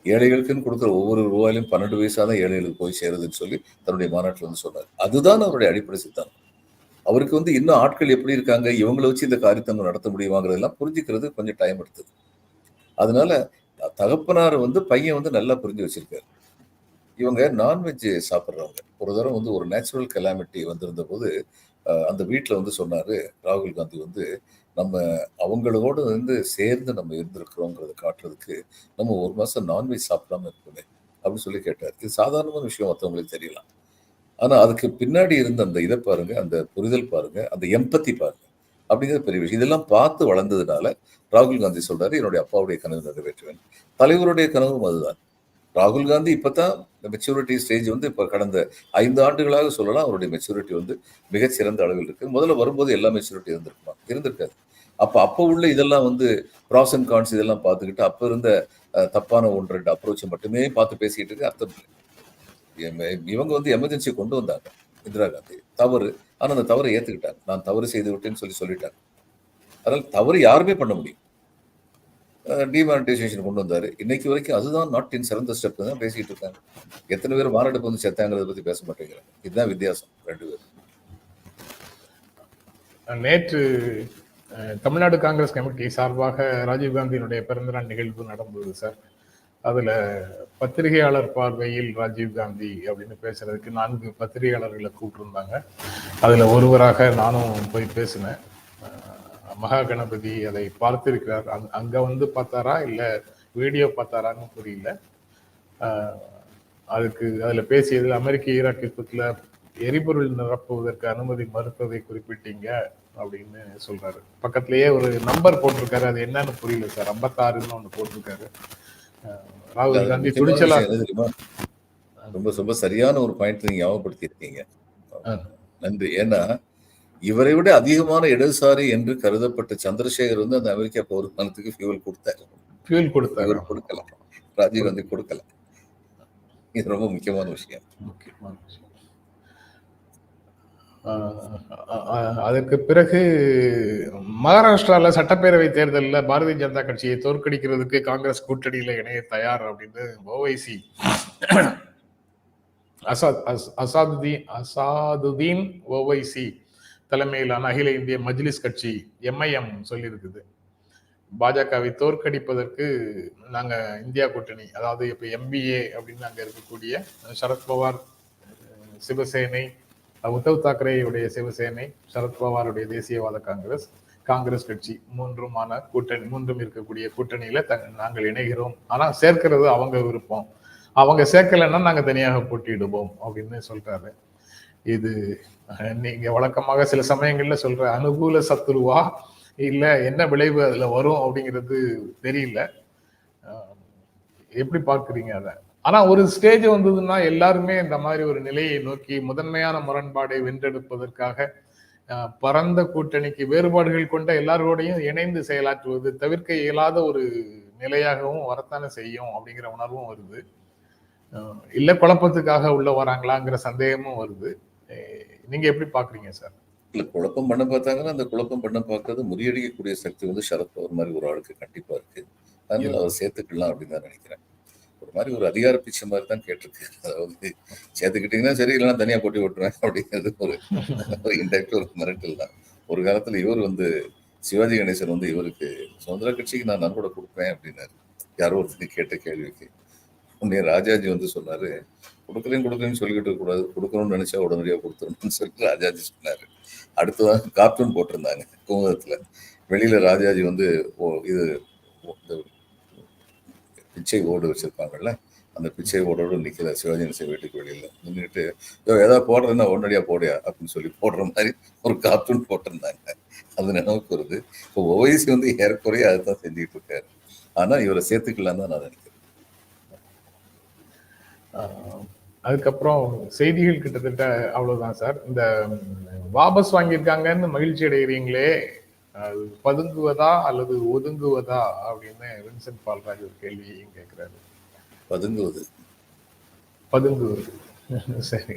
ஏழைகளுக்குன்னு கொடுக்குற ஒவ்வொரு ரூபாயிலும் பன்னெண்டு பைசா தான் ஏழைகளுக்கு போய் சேருதுன்னு சொல்லி தன்னுடைய மாநாட்டில் வந்து சொன்னார். அதுதான் அவருடைய அடிப்படை சித்தாந்தம். அவருக்கு வந்து இன்னும் ஆட்கள் எப்படி இருக்காங்க? இவங்களை வச்சு இந்த காரியத்தை நடத்த முடியுமாங்கிறதெல்லாம் புரிஞ்சுக்கிறது கொஞ்சம் டைம் எடுத்தது. அதனால தகப்பனார் வந்து பையன் வந்து நல்லா புரிஞ்சு வச்சிருக்காரு. இவங்க நான்வெஜ் சாப்பிட்றவங்க. ஒரு தடவை வந்து ஒரு நேச்சுரல் கலாமிட்டி வந்திருந்த போது அந்த வீட்டில் வந்து சொன்னார் ராகுல் காந்தி வந்து நம்ம அவங்களோட வந்து சேர்ந்து நம்ம இருந்திருக்கிறோங்கிறத காட்டுறதுக்கு நம்ம ஒரு மாதம் நான்வெஜ் சாப்பிடாம இருக்கோமே அப்படின்னு சொல்லி கேட்டார். இது சாதாரணமான விஷயம் மற்றவங்களுக்கு தெரியலாம். ஆனால் அதுக்கு பின்னாடி இருந்த அந்த இதை பாருங்க அந்த புரிதல் பாருங்க அந்த எம்பத்தி பாருங்க. அப்படிங்கிறது பெரிய விஷயம். இதெல்லாம் பார்த்து வளர்ந்ததுனால ராகுல் காந்தி சொல்றாரு என்னுடைய அப்பாவுடைய கனவு நிறைவேற்றுவேன். தலைவருடைய கனவும் அதுதான். ராகுல் காந்தி இப்பதான் மெச்சூரிட்டி ஸ்டேஜ் வந்து இப்ப கடந்த ஐந்து ஆண்டுகளாக சொல்லலாம் அவருடைய மெச்சூரிட்டி வந்து மிகச்சிறந்த அளவில் இருக்கு. முதல்ல வரும்போது எல்லா மெச்சூரிட்டி இருந்திருக்குமா? இருந்திருக்காது. அப்ப அப்ப உள்ள இதெல்லாம் வந்து ப்ராஸ் அண்ட் கான்ஸ் இதெல்லாம் பார்த்துக்கிட்டு அப்ப இருந்த தப்பான ஒன்று ரெண்டு அப்ரோச்சை மட்டுமே பார்த்து பேசிக்கிட்டு இருக்கு அர்த்தம் இல்லை. இவங்க வந்து எமர்ஜென்சி கொண்டு வந்தாங்க இந்திரா காந்தி. தவறு. ஆனால் அந்த தவறை ஏற்றுக்கிட்டார் நான் தவறு செய்து விட்டேன்னு சொல்லி சொல்லிட்டார். அதனால் தவறு யாருமே பண்ண முடியும் டிமானிட்டைசேஷன் கொண்டு வந்தார். இன்னைக்கு வரைக்கும் அதுதான் நாட்டின் சிறந்த ஸ்டெப் தான் பேசிக்கிட்டு இருக்காங்க. எத்தனை பேர் மாரடைப்பு வந்து செத்தாங்கிறத பற்றி பேச மாட்டேங்கிறாங்க. இதுதான் வித்தியாசம் ரெண்டு பேரும். நேற்று தமிழ்நாடு காங்கிரஸ் கமிட்டி சார்பாக ராஜீவ்காந்தியினுடைய பிறந்தநாள் நிகழ்வு நடந்தது சார். அதுல பத்திரிகையாளர் பார்வையில் ராஜீவ் காந்தி அப்படின்னு பேசுறதுக்கு நான்கு பத்திரிகையாளர்களை கூப்பிட்டுருந்தாங்க. அதுல ஒருவராக நானும் போய் பேசினேன். மகா கணபதி அதை பார்த்திருக்கிறார். அங் அங்க வந்து பார்த்தாரா இல்ல வீடியோ பார்த்தாரான்னு புரியல. அதுக்கு அதுல பேசியதில் அமெரிக்க ஈராக் யுத்தத்துல எரிபொருள் நிரப்புவதற்கு அனுமதி மறுத்ததை குறிப்பிட்டீங்க அப்படின்னு சொல்றாரு. பக்கத்திலேயே ஒரு நம்பர் போட்டிருக்காரு. அது என்னன்னு புரியல சார். ஐம்பத்தாறுன்னு ஒன்று போட்டிருக்காரு. ராகுல் காந்தி துணிச்சலா? ரொம்ப ரொம்ப சரியான ஒரு பாயிண்ட் நீங்க ஞாபகப்படுத்தி இருக்கீங்க. நன்றி. ஏன்னா இவரை விட அதிகமான இடதுசாரி என்று கருதப்பட்ட சந்திரசேகர் வந்து அந்த அமெரிக்கா பௌர்ணத்துக்கு ஃபியூவல் கொடுத்தாரு. ஃபியூல் கொடுத்தாரு. இவர் கொடுக்கல. ராஜீவ்காந்தி கொடுக்கல. இது ரொம்ப முக்கியமான விஷயம். முக்கியமான விஷயம். அதற்கு பிறகு மகாராஷ்டிராவில் சட்டப்பேரவை தேர்தலில் பாரதிய ஜனதா கட்சியை தோற்கடிக்கிறதுக்கு காங்கிரஸ் கூட்டணியில் இணைய தயார் அப்படின்னு ஓவைசி அசாத் அஸ்- அசாதுதீன் அசாதுதீன் ஓவைசி தலைமையிலான அகில இந்திய மஜ்லிஸ் கட்சி எம்ஐஎம் சொல்லியிருக்குது. பாஜகவை தோற்கடிப்பதற்கு நாங்கள் இந்தியா கூட்டணி அதாவது இப்போ எம்பிஏ அப்படின்னு அங்கே இருக்கக்கூடிய சரத்பவார் சிவசேனை உத்தவ் தாக்கரேயுடைய சிவசேனை சரத்பவாருடைய தேசியவாத காங்கிரஸ் காங்கிரஸ் கட்சி மூன்றுமான கூட்டணி மூன்றும் இருக்கக்கூடிய கூட்டணியில த- நாங்கள் இணைகிறோம். ஆனா சேர்க்கிறது அவங்க விருப்பம். அவங்க சேர்க்கலைன்னா நாங்க தனியாக போட்டியிடுவோம் அப்படின்னு சொல்றாரு. இது நீங்க வழக்கமாக சில சமயங்கள்ல சொல்ற அனுகூல சத்துருவா இல்ல என்ன விளைவு அதுல வரும் அப்படிங்கிறது தெரியல. எப்படி பார்க்குறீங்க அதை? ஆனா ஒரு ஸ்டேஜ் வந்ததுன்னா எல்லாருமே இந்த மாதிரி ஒரு நிலையை நோக்கி முதன்மையான முரண்பாடை வென்றெடுப்பதற்காக பரந்த கூட்டணிக்கு வேறுபாடுகள் கொண்ட எல்லாரோடையும் இணைந்து செயலாற்றுவது தவிர்க்க இயலாத ஒரு நிலையாகவும் வரத்தானே செய்யும் அப்படிங்கிற உணர்வும் வருது. இல்ல குழப்பத்துக்காக உள்ள வராங்களாங்கிற சந்தேகமும் வருது. நீங்க எப்படி பாக்குறீங்க சார்? இல்ல குழப்பம் பண்ண பார்த்தாங்கன்னா அந்த குழப்பம் பண்ண பார்க்கறது முறியடிக்கக்கூடிய சக்தி வந்து சரத்பவர் மாதிரி ஒரு ஆளுக்கு கண்டிப்பா இருக்கு. அதனால அவர் சேர்த்துக்கலாம் அப்படின்னு தான் நினைக்கிறேன். ஒரு மாதிரி ஒரு அதிகார பிச்சை மாதிரி தான் கேட்டிருக்கு அதாவது சேர்த்துக்கிட்டீங்கன்னா சரி இல்லைன்னா தனியா போட்டி விட்டுருவேன் அப்படிங்கிறது ஒரு ஒரு இன்டெக்ட் ஒரு மிரட்டல் தான். ஒரு காலத்துல இவர் வந்து சிவாஜி கணேசன் வந்து இவருக்கு சுதந்திர கட்சிக்கு நான் நன்கொடை கொடுப்பேன் அப்படின்னாரு. யாரோ ஒருத்தர் கேட்ட கேள்விக்கு. உடனே ராஜாஜி வந்து சொன்னாரு கொடுக்குறேன் கொடுக்குறேன்னு சொல்லிக்கிட்டு கூடாது கொடுக்கணும்னு நினைச்சா உடனடியாக கொடுத்துடணும்னு சொல்லிட்டு ராஜாஜி சொன்னாரு. அடுத்ததான் கார்ட்டூன் போட்டிருந்தாங்க குமுதத்துல வெளியில ராஜாஜி வந்து ஓ இது பிச்சை ஓடு வச்சிருப்பாங்கல்ல? அந்த பிச்சை ஓடோடு நிக்கிற சிவாஜி வீட்டுக்கு வெளியில நின்றுட்டு ஏதோ ஏதாவது போடுறதுன்னா உடனடியா போடையா அப்படின்னு சொல்லி போடுற மாதிரி ஒரு கார்ட்டூன் போட்டிருந்தாங்க. அது நினைவுக்கு வருது. இப்போ ஓவைசி வந்து ஏறக்குறைய அதுதான் செஞ்சுட்டு இருக்காரு. ஆனா இவரை சேர்த்துக்கலாம் தான் நான் நினைக்கிறேன். அதுக்கப்புறம் செய்திகள் கிட்டத்தட்ட அவ்வளவுதான் சார். இந்த வாபஸ் வாங்கியிருக்காங்கன்னு மகிழ்ச்சி அடைகிறீங்களே பதுங்குவதா அல்லது ஒதுங்குவதா அப்படின்னு வின்சென்ட் பால்ராஜ் ஒரு கேள்வியையும் கேட்கிறாரு. பதுங்குவது. பதுங்குவது. சரி.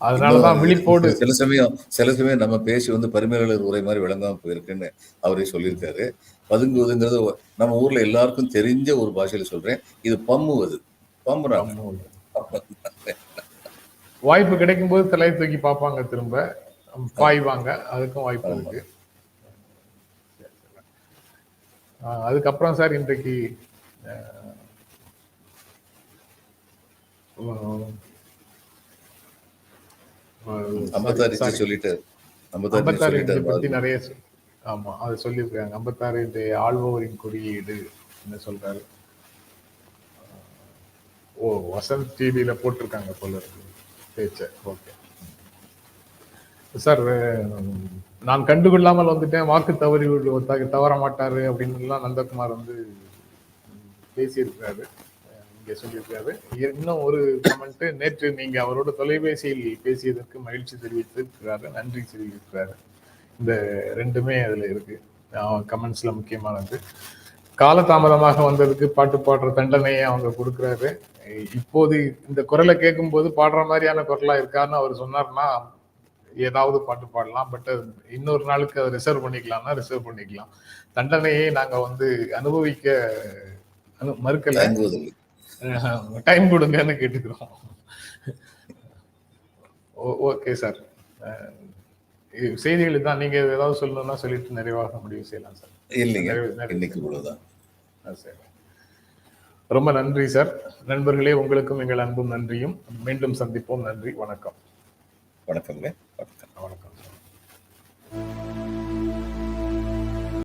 அதனாலதான் விழிப்போடு சில சமயம் சில சமயம் நம்ம பேசி வந்து பரிமையாளர் உரை மாதிரி விளங்காம போயிருக்குன்னு அவரே சொல்லியிருக்காரு. பதுங்குவதுங்கிறது நம்ம ஊர்ல எல்லாருக்கும் தெரிஞ்ச ஒரு பாஷையில சொல்றேன். இது பம்முவது. பம்புறாங்க வாய்ப்பு கிடைக்கும் போது தலையை தூக்கி பார்ப்பாங்க திரும்ப. பாய்வாங்க. அதுக்கும் வாய்ப்பு. இருக்கு. அதுக்கப்புறம் சார் இன்றைக்கு பத்தி நிறைய ஆமா அது சொல்லியிருக்காங்க. ஐம்பத்தாறு இன்றைய ஆள்பவரின் குறியீடு என்ன சொல்றாரு? ஓ வசந்த் டிவியில போட்டிருக்காங்க போல இருக்கு. பேச்ச ஓகே. சார் நான் கண்டுகொள்ளாமல் வந்துட்டேன். வாக்கு தவறி தவற மாட்டாரு அப்படின்னுலாம் நந்தகுமார் வந்து பேசியிருக்கிறாரு. இங்கே சொல்லியிருக்காரு இன்னும் ஒரு கமெண்ட் நேற்று நீங்க அவரோட தொலைபேசியில் பேசியதற்கு மகிழ்ச்சி தெரிவித்திருக்கிறாரு. நன்றி தெரிவித்திருக்கிறாரு. இந்த ரெண்டுமே அதுல இருக்கு. கமெண்ட்ஸ்ல முக்கியமானது. காலதாமதமாக வந்ததுக்கு பாட்டு பாடுற தண்டனையை அவங்க கொடுக்குறாரு. இப்போது இந்த குரலை கேட்கும்போது பாடுற மாதிரியான குரலா இருக்கான்னு அவர் சொன்னார்னா ஏதாவது பாட்டு பாடலாம் பட் இன்னொரு நாளுக்கு அதை ரிசர்வ் பண்ணிக்கலாம்னா ரிசர்வ் பண்ணிக்கலாம். தண்டனையை நாங்க வந்து அனுபவிக்க அனு மறுக்கல. டைம் கொடுங்கன்னு கேட்டுக்கிறோம். ஓகே சார் செய்திகள் தான் நீங்க ஏதாவது சொல்லணும்னா சொல்லிட்டு நிறைவாக முடிவு செய்யலாம் சார் இல்லைங்க. இன்னைக்கு இவ்வளவுதான். சரி. ரொம்ப நன்றி சார் நண்பர்களே உங்களுக்கும் எங்கள் அன்பும் நன்றியும். மீண்டும் சந்திப்போம். நன்றி. வணக்கம். வணக்கங்க. வணக்கம். வணக்கம்